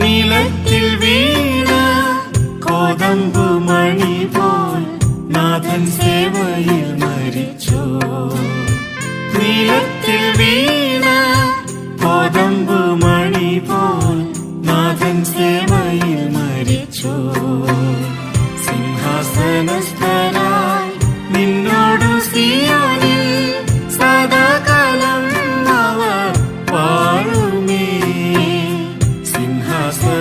നിലത്തിൽ വീണ കോതമ്പു മണി പോൽ നാഥൻ സേവയിൽ മരിച്ചോ.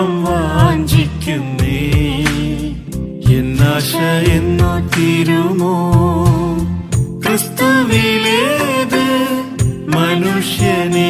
എന്നുള്ളം വാഞ്ചിക്കുന്നേ. എന്നാശ എന്നു തീരുമോ? ക്രിസ്തുവിലേത് മനുഷ്യനെയും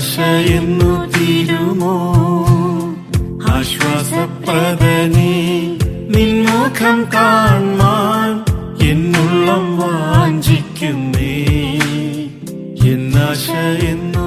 എന്നു തീരുമോ? ആശ്വാസപ്രദനേ നിൻമുഖം കാണാൻ എന്നുള്ളം വാഞ്ചിക്കുന്നേ. എന്നാശ എന്നു